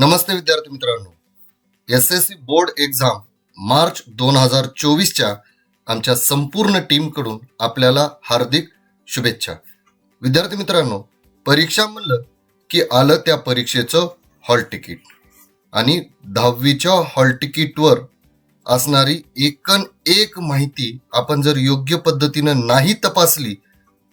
नमस्ते विद्यार्थी मित्रांनो. S S C board exam March दोन हजार चोवीसच्या आमच्या संपूर्ण टीमकडून आपल्याला हार्दिक शुभेच्छा. विद्यार्थी मित्रांनो परीक्षा म्हणलं की आलं त्या परीक्षेचं हॉल तिकीट आणि दहावीच्या हॉल तिकीटवर असणारी एकन एक माहिती आपण जर योग्य पद्धतीनं नाही तपासली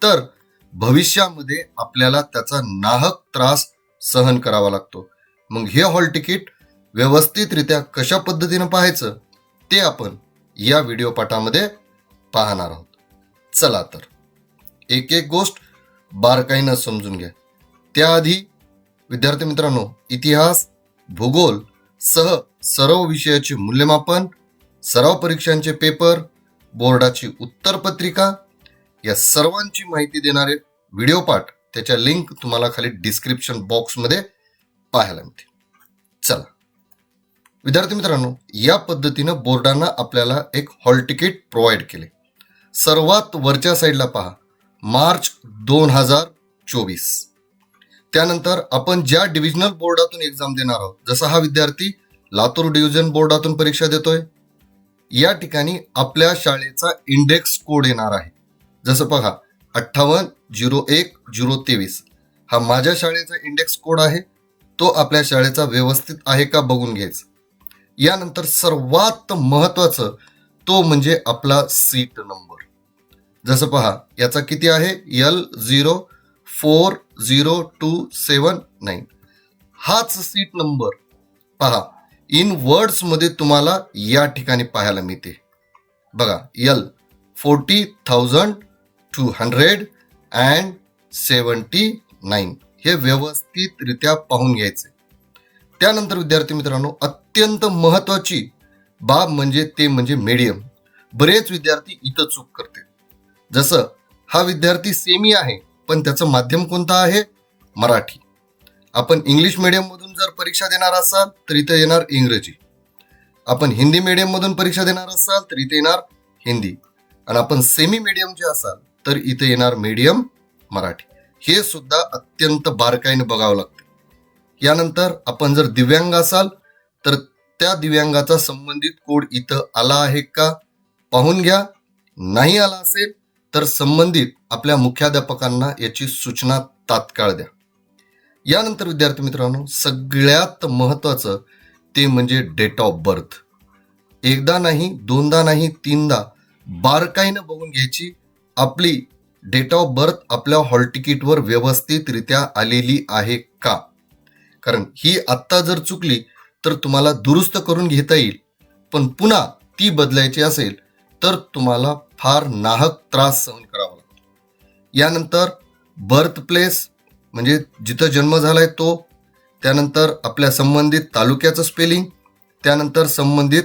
तर भविष्यामध्ये आपल्याला त्याचा नाहक त्रास सहन करावा लागतो. मग हे हॉल तिकीट व्यवस्थितरित्या कशा पद्धतीनं पाहायचं ते आपण या व्हिडिओ पाठामध्ये पाहणार आहोत. चला तर. एक एक गोष्ट बारकाईनं समजून घ्या. त्याआधी विद्यार्थी मित्रांनो इतिहास भूगोल सह सर्व विषयाचे मूल्यमापन सराव परीक्षांचे पेपर बोर्डाची उत्तरपत्रिका या सर्वांची माहिती देणारे व्हिडिओ पाठ त्याच्या लिंक तुम्हाला खाली डिस्क्रिप्शन बॉक्समध्ये पाहायला मिळते चला. विद्यार्थी मित्रांनो या पद्धतीनं बोर्डानं आपल्याला एक हॉल तिकीट प्रोव्हाइड केले. सर्वात वरच्या साईडला पहा. मार्च दोन हजार चोवीस. त्यानंतर आपण ज्या डिव्हिजनल बोर्डातून एक्झाम देणार आहोत जसा हा विद्यार्थी लातूर डिव्हिजन बोर्डातून परीक्षा देतोय या ठिकाणी आपल्या शाळेचा इंडेक्स कोड येणार आहे. जसं पहा अठ्ठावन्न झिरो एक झिरो तेवीस. हा माझ्या शाळेचा इंडेक्स कोड आहे. तो आपल्या शाळेचा व्यवस्थित आहे का बघून घ्यायचं. यानंतर सर्वात महत्वाचं तो म्हणजे आपला सीट नंबर जसं पहा याचा किती आहे? L zero four zero two seven nine हाच सीट नंबर पहा इन वर्ड्समध्ये तुम्हाला या ठिकाणी पाहायला मिळते. बघा L forty thousand two hundred and seventy nine हे व्यवस्थितरित्या पाहून घ्यायचे. त्यानंतर विद्यार्थी मित्रांनो अत्यंत महत्वाची बाब म्हणजे ते म्हणजे मीडियम बरेच विद्यार्थी इथं चूक करते जसं हा विद्यार्थी सेमी आहे पण त्याचं माध्यम कोणतं आहे? मराठी. आपण इंग्लिश मीडियममधून जर परीक्षा देणार असाल तर इथं येणार इंग्रजी. आपण हिंदी मीडियममधून परीक्षा देणार असाल तर इथे येणार हिंदी. आणि आपण सेमी मीडियम जे असाल तर इथे येणार मीडियम मराठी. हे सुद्धा अत्यंत बारकाईने बघावं लागतं. यानंतर आपण जर दिव्यांग असाल तर त्या दिव्यांगाचा संबंधित कोड इथं आला आहे का? पाहून घ्या. नाही आला असेल तर संबंधित आपल्या मुख्याध्यापकांना याची सूचना तात्काळ द्या. यानंतर विद्यार्थी मित्रांनो सगळ्यात महत्वाचं ते म्हणजे डेट ऑफ बर्थ एकदा नाही दोनदा नाही तीनदा बारकाईनं बघून घ्यायची आपली डेट ऑफ बर्थ आपल्या हॉल तिकीटवर व्यवस्थितरित्या आलेली आहे का? कारण ही आत्ता जर चुकली तर तुम्हाला दुरुस्त करून घेता येईल. पण पुन्हा ती बदलायची असेल तर तुम्हाला फार नाहक त्रास सहन करावा लागतो. यानंतर बर्थ प्लेस म्हणजे जिथं जन्म झालाय तो त्यानंतर आपल्या संबंधित तालुक्याचं स्पेलिंग त्यानंतर संबंधित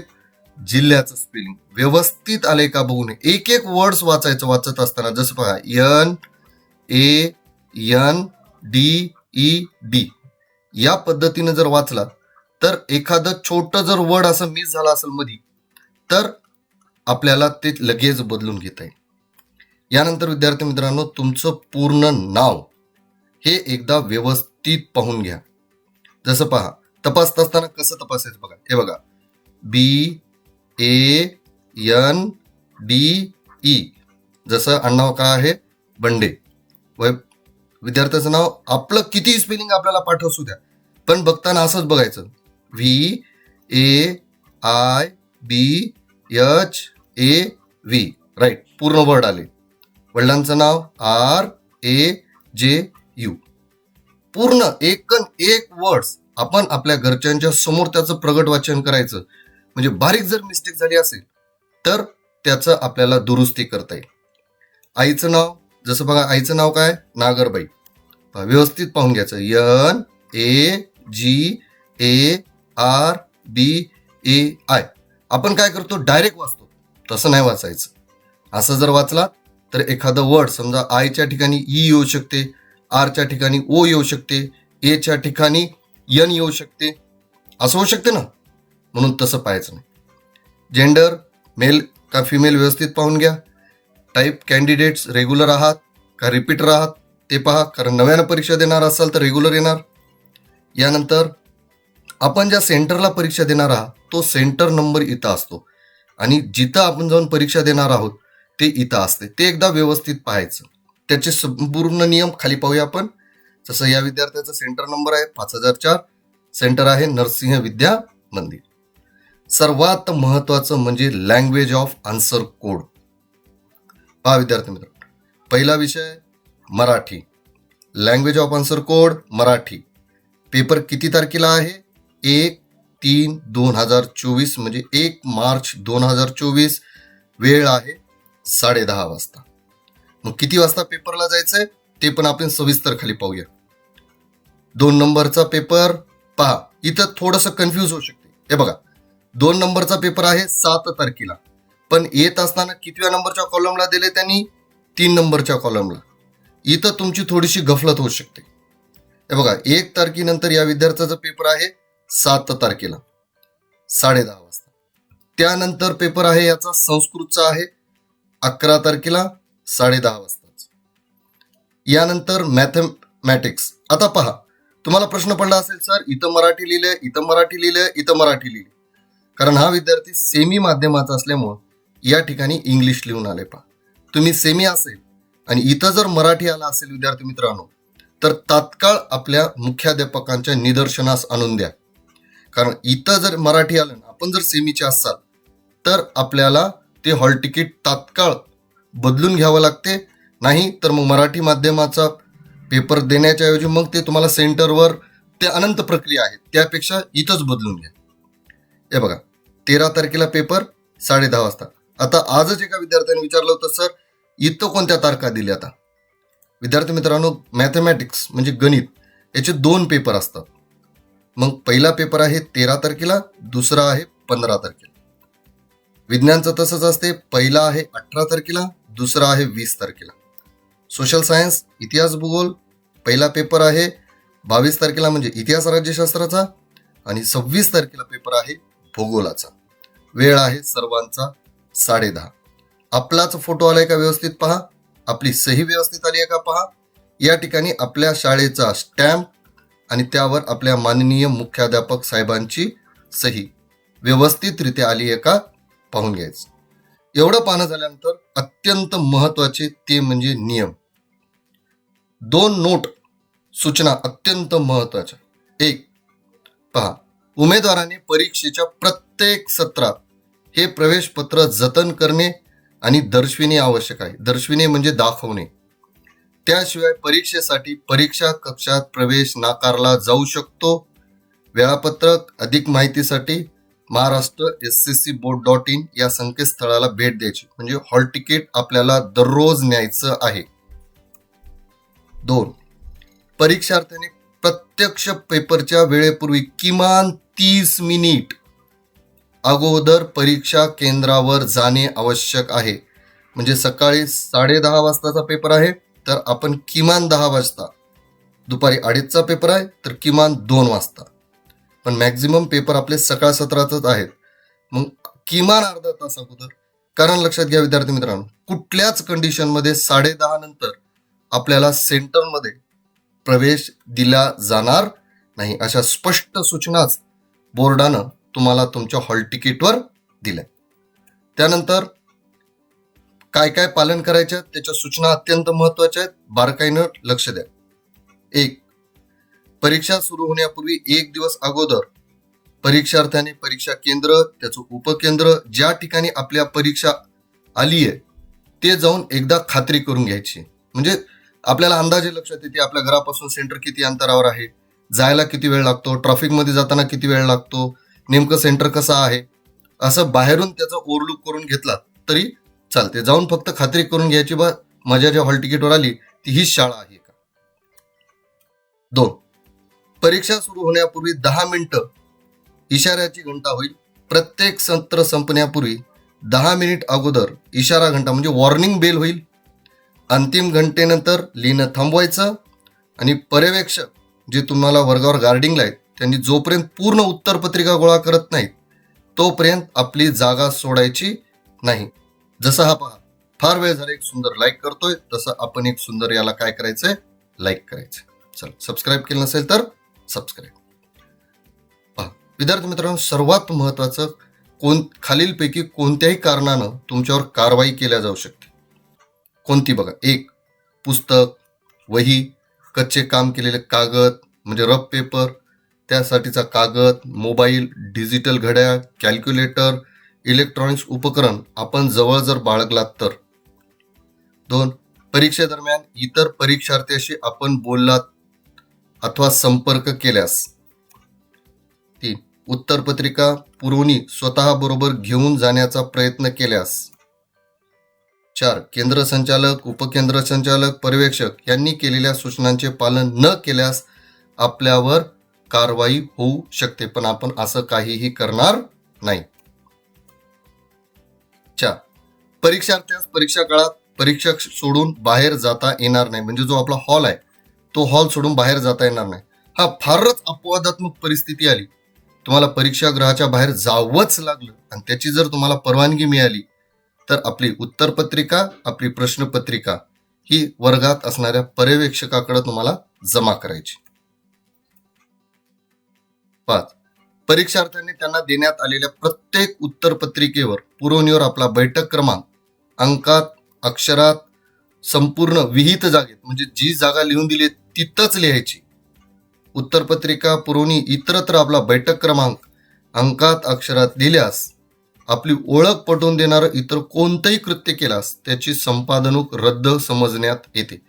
जिल्ह्याचं स्पेलिंग व्यवस्थित आले का बघून एक एक वर्ड्स वाचायचं वाचत असताना जसं बघा N A N D E D या पद्धतीनं जर वाचला तर एखादं छोटं जर वर्ड असं मिस झालं असेल मधी तर आपल्याला ते लगेच बदलून घेता येईल. यानंतर विद्यार्थी मित्रांनो तुमचं पूर्ण नाव हे एकदा व्यवस्थित पाहून घ्या. जसं पहा तपासत असताना कसं तपासायचं बघा. हे बघा. B A N D E जसं आडनाव काय आहे? बंडे. व विद्यार्थ्याचं नाव आपलं किती स्पेलिंग आपल्याला पाठवसू द्या. पण बघताना असंच बघायचं. V A I B H A V right पूर्ण वर्ड आले. वडिलांचं नाव आर ए जे यू पूर्ण एकन एक वर्ड्स आपण आपल्या घरच्यांच्या समोर त्याचं प्रगट वाचन करायचं. म्हणजे बारीक जर मिस्टेक झाली असेल तर त्याचं आपल्याला दुरुस्ती करता येईल. आईचं नाव जसं बघा आईचं नाव काय? नागरबाई. व्यवस्थित पाहून घ्यायचं. N A G A R B A I. आपण काय करतो? डायरेक्ट वाचतो. तसं नाही वाचायचं. असं जर वाचला तर एखादं वर्ड समजा आयच्या ठिकाणी ई येऊ शकते आरच्या ठिकाणी ओ येऊ शकते एच्या ठिकाणी यन येऊ शकते. असं होऊ शकते ना? म्हणून तसं पाहायचं नाही. जेंडर मेल का फिमेल व्यवस्थित पाहून घ्या. टाईप कॅन्डिडेट्स रेग्युलर आहात का रिपीटर आहात ते पहा कारण नव्यानं परीक्षा देणार असाल तर रेग्युलर येणार. यानंतर आपण ज्या सेंटरला परीक्षा देणार आहात तो सेंटर नंबर इथं असतो. आणि जिथं आपण जाऊन परीक्षा देणार आहोत ते इथं असते. ते एकदा व्यवस्थित पाहायचं. त्याचे संपूर्ण नियम खाली पाहूया आपण. जसं या विद्यार्थ्याचा सेंटर नंबर आहे पाच हजार चार. सेंटर आहे नरसिंह विद्या मंदिर. सर्वात महत्वाचं म्हणजे लँग्वेज ऑफ आन्सर कोड पहा विद्यार्थी मित्र पहिला विषय Marathi. Language of answer code Marathi. Paper किती तारखेला आहे? एक तीन दोन हजार चोवीस म्हणजे एक मार्च दोन हजार चोवीस. वेळ आहे साडे दहा वाजता. मग किती वाजता पेपरला जायचं आहे ते पण आपण सविस्तर खाली पाहूया. दोन नंबरचा पेपर पहा इथं थोडंसं कन्फ्यूज होऊ शकते. हे बघा दोन नंबरचा पेपर आहे सात तारखेला. पण येत असताना कितव्या नंबरच्या कॉलमला दिले त्यांनी? तीन नंबरच्या कॉलमला इथं तुमची थोडीशी गफलत होऊ शकते. हे बघा एक तारखेनंतर या विद्यार्थ्याचा पेपर आहे सात तारखेला. साडे दहा वाजता. त्यानंतर पेपर आहे याचा संस्कृतचा आहे अकरा तारखेला साडे दहा वाजताच. यानंतर मॅथमॅटिक्स आता पहा तुम्हाला प्रश्न पडला असेल सर इथं मराठी लिहिलं इथं मराठी लिहिलं इथं मराठी लिहिलं कारण हा विद्यार्थी सेमी माध्यमाचा असल्यामुळं या ठिकाणी इंग्लिश लिहून आले पहा. तुम्ही सेमी असेल आणि इथं जर मराठी आला असेल विद्यार्थी मित्रांनो तर तात्काळ आपल्या मुख्याध्यापकांच्या निदर्शनास आणून द्या. कारण इथं जर मराठी आलं ना, आपण जर सेमीचे असाल तर आपल्याला ते हॉल तिकीट तात्काळ बदलून घ्यावं लागते. नाही तर मग मराठी माध्यमाचा पेपर देण्याच्या ऐवजी मग ते तुम्हाला सेंटरवर ते अनंत प्रक्रिया आहे त्यापेक्षा इथंच बदलून घ्या. हे बघा तेरा तारखेला पेपर साडे दहा वाजता. आता आजच एका विद्यार्थ्याने विचारलं होतं सर इथं कोणत्या तारखा दिल्या आता? विद्यार्थी मित्रांनो मॅथमॅटिक्स म्हणजे गणित याचे दोन पेपर असतात. मग पहिला पेपर आहे तेरा तारखेला दुसरा आहे पंधरा तारखेला. विज्ञानचं तसंच असते पहिला आहे अठरा तारखेला दुसरा आहे वीस तारखेला. सोशल सायन्स इतिहास भूगोल पहिला पेपर आहे बावीस तारखेला म्हणजे इतिहास राज्यशास्त्राचा आणि सव्वीस तारखेला पेपर आहे भूगोलाचा. वेळ आहे सर्वांचा साडे दहा आपलाच फोटो आलाय का व्यवस्थित पहा. आपली सही व्यवस्थित आली आहे का पहा. या ठिकाणी आपल्या शाळेचा स्टॅम्प आणि त्यावर आपल्या माननीय मुख्याध्यापक साहेबांची सही व्यवस्थितरित्या आली आहे का पाहून घ्यायचं. एवढं पाहणं झाल्यानंतर अत्यंत महत्त्वाचे ते म्हणजे नियम. दोन नोट सूचना अत्यंत महत्त्वाच्या एक पहा. उमेदवाराने परीक्षेच्या प्रत्येक सत्रात हे प्रवेश पत्र जतन करणे आणि दर्शविणे आवश्यक आहे. दर्शविणे म्हणजे दाखवणे. त्याशिवाय परीक्षेसाठी परीक्षा कक्षात प्रवेश नाकारला जाऊ शकतो. वेळापत्रक अधिक माहितीसाठी Maharashtra S S C board dot in या संकेतस्थळाला भेट द्यायची. म्हणजे हॉल तिकीट आपल्याला दररोज न्यायचं आहे. दोन परीक्षार्थ्याने प्रत्यक्ष पेपरच्या वेळेपूर्वी किमान तीस मिनिट अगोदर परीक्षा केंद्रावर जाणे आवश्यक आहे. म्हणजे सकाळी साडे दहा वाजताचा पेपर आहे तर आपण किमान दहा वाजता. दुपारी अडीचचा पेपर आहे तर किमान दोन वाजता. पण मॅक्झिमम पेपर आपले सकाळ सत्रातच आहेत. मग किमान अर्धा तास अगोदर. कारण लक्षात घ्या विद्यार्थी मित्रांनो कुठल्याच कंडिशनमध्ये साडे दहा नंतर आपल्याला सेंटरमध्ये प्रवेश दिला जाणार नाही अशा स्पष्ट सूचनाच बोर्डानं तुम्हाला तुमच्या हॉल तिकीटवर दिल्या. त्यानंतर काय काय पालन करायच्या त्याच्या सूचना अत्यंत महत्त्वाच्या आहेत. बारकाईनं लक्ष द्या. एक परीक्षा सुरू होण्यापूर्वी एक दिवस अगोदर परीक्षार्थ्याने परीक्षा केंद्र त्याचं उपकेंद्र ज्या ठिकाणी आपल्या परीक्षा आली आहे ते जाऊन एकदा खात्री करून घ्यायची. म्हणजे आपल्याला अंदाजे लक्षात येते आपल्या घरापासून सेंटर किती अंतरावर आहे जायला किती वेळ लागतो ट्रॅफिकमध्ये जाताना किती वेळ लागतो नेमकं सेंटर कसं आहे असं बाहेरून त्याचा ओव्हरलुक करून घेतला तरी चालते. जाऊन फक्त खात्री करून घ्यायची बा माझ्या ज्या हॉल तिकीटवर आली ती हीच शाळा आहे का? दोन परीक्षा सुरू होण्यापूर्वी दहा मिनिटं इशाऱ्याची घंटा होईल. प्रत्येक सत्र संपण्यापूर्वी दहा मिनिट अगोदर इशारा घंटा म्हणजे वॉर्निंग बेल होईल. अंतिम घंटेनंतर लिहिणं थांबवायचं आणि पर्यवेक्षक जे तुम्हाला वर्गावर गार्डिंगला आहेत त्यांनी जोपर्यंत पूर्ण उत्तरपत्रिका गोळा करत नाहीत तोपर्यंत आपली जागा सोडायची नाही. जसं हा पहा फार वेळ झाला एक सुंदर लाईक करतोय तसं आपण एक सुंदर याला काय करायचंय? लाईक करायचं चल सबस्क्राईब केलं नसेल तर सबस्क्राईब पहा विद्यार्थी मित्रांनो सर्वात महत्वाचं कोण खालीलपैकी कोणत्याही कारणानं तुमच्यावर कारवाई केल्या जाऊ शकते. कोणती बघा एक पुस्तक वही कच्चे काम केलेले कागद म्हणजे रफ पेपर त्यासाठीचा कागद मोबाईल डिजिटल घड्याळ कॅल्क्युलेटर इलेक्ट्रॉनिक्स उपकरण आपण जवळ जर बाळगलात तर. दोन परीक्षेदरम्यान इतर परीक्षार्थ्याशी आपण बोललात अथवा संपर्क केल्यास. तीन उत्तरपत्रिका पुरवणी स्वतः बरोबर घेऊन जाण्याचा प्रयत्न केल्यास. चार केंद्र संचालक उपकेंद्र संचालक पर्यवेक्षक यांनी केलेल्या सूचनांचे पालन न केल्यास आपल्यावर कारवाई होऊ शकते. पण आपण असं काहीही करणार नाही. चार परीक्षार्थ्यास परीक्षा काळात परीक्षक सोडून बाहेर जाता येणार नाही. म्हणजे जो आपला हॉल आहे तो हॉल सोडून बाहेर जाता येणार नाही. हा फारच अपवादात्मक परिस्थिती आली. तुम्हाला परीक्षागृहाच्या बाहेर जावंच लागलं आणि त्याची जर तुम्हाला परवानगी मिळाली तर आपली उत्तरपत्रिका आपली प्रश्नपत्रिका ही वर्गात असणाऱ्या पर्यवेक्षकाकडे तुम्हाला जमा करायची. पाच. परीक्षार्थ्यांनी त्यांना देण्यात आलेल्या प्रत्येक उत्तरपत्रिकेवर पुरवणीवर आपला बैठक क्रमांक अंकात अक्षरात संपूर्ण विहित जागेत म्हणजे जी जागा लिहून दिली तिथंच लिहायची. उत्तरपत्रिका पुरवणी इतरत्र आपला बैठक क्रमांक अंकात अक्षरात लिहिल्यास आपली ओळख पटवून देणारं इतर कोणतंही कृत्य केल्यास त्याची संपादनूक रद्द समजण्यात येते.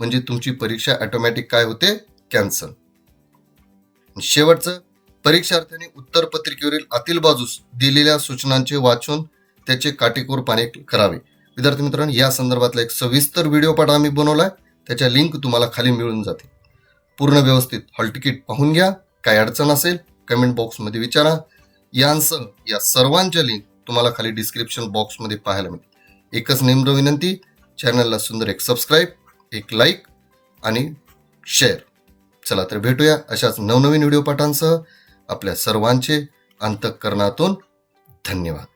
म्हणजे तुमची परीक्षा ऑटोमॅटिक काय होते? कॅन्सल शेवटचं परीक्षार्थ्यांनी उत्तरपत्रिकेवरील आतील बाजूस दिलेल्या सूचनांचे वाचून त्याचे काटेकोरपणे करावे. विद्यार्थी मित्रांनो या संदर्भातला एक सविस्तर व्हिडिओ पाठ आम्ही बनवलाय. त्याच्या लिंक तुम्हाला खाली मिळून जाते पूर्ण व्यवस्थित हॉल तिकीट पाहून घ्या. काय अडचण असेल कमेंट बॉक्समध्ये विचारा. यांसह या सर्वांच्या लिंक तुम्हाला खाली डिस्क्रिप्शन बॉक्समध्ये पाहायला मिळतील. एकच निम्र विनंती चॅनलला सुंदर एक सबस्क्राईब एक लाईक आणि शेअर चला तर भेटूया अशाच नवनवीन व्हिडिओ पाठांसह. आपल्या सर्वांचे अंतःकरणातून धन्यवाद.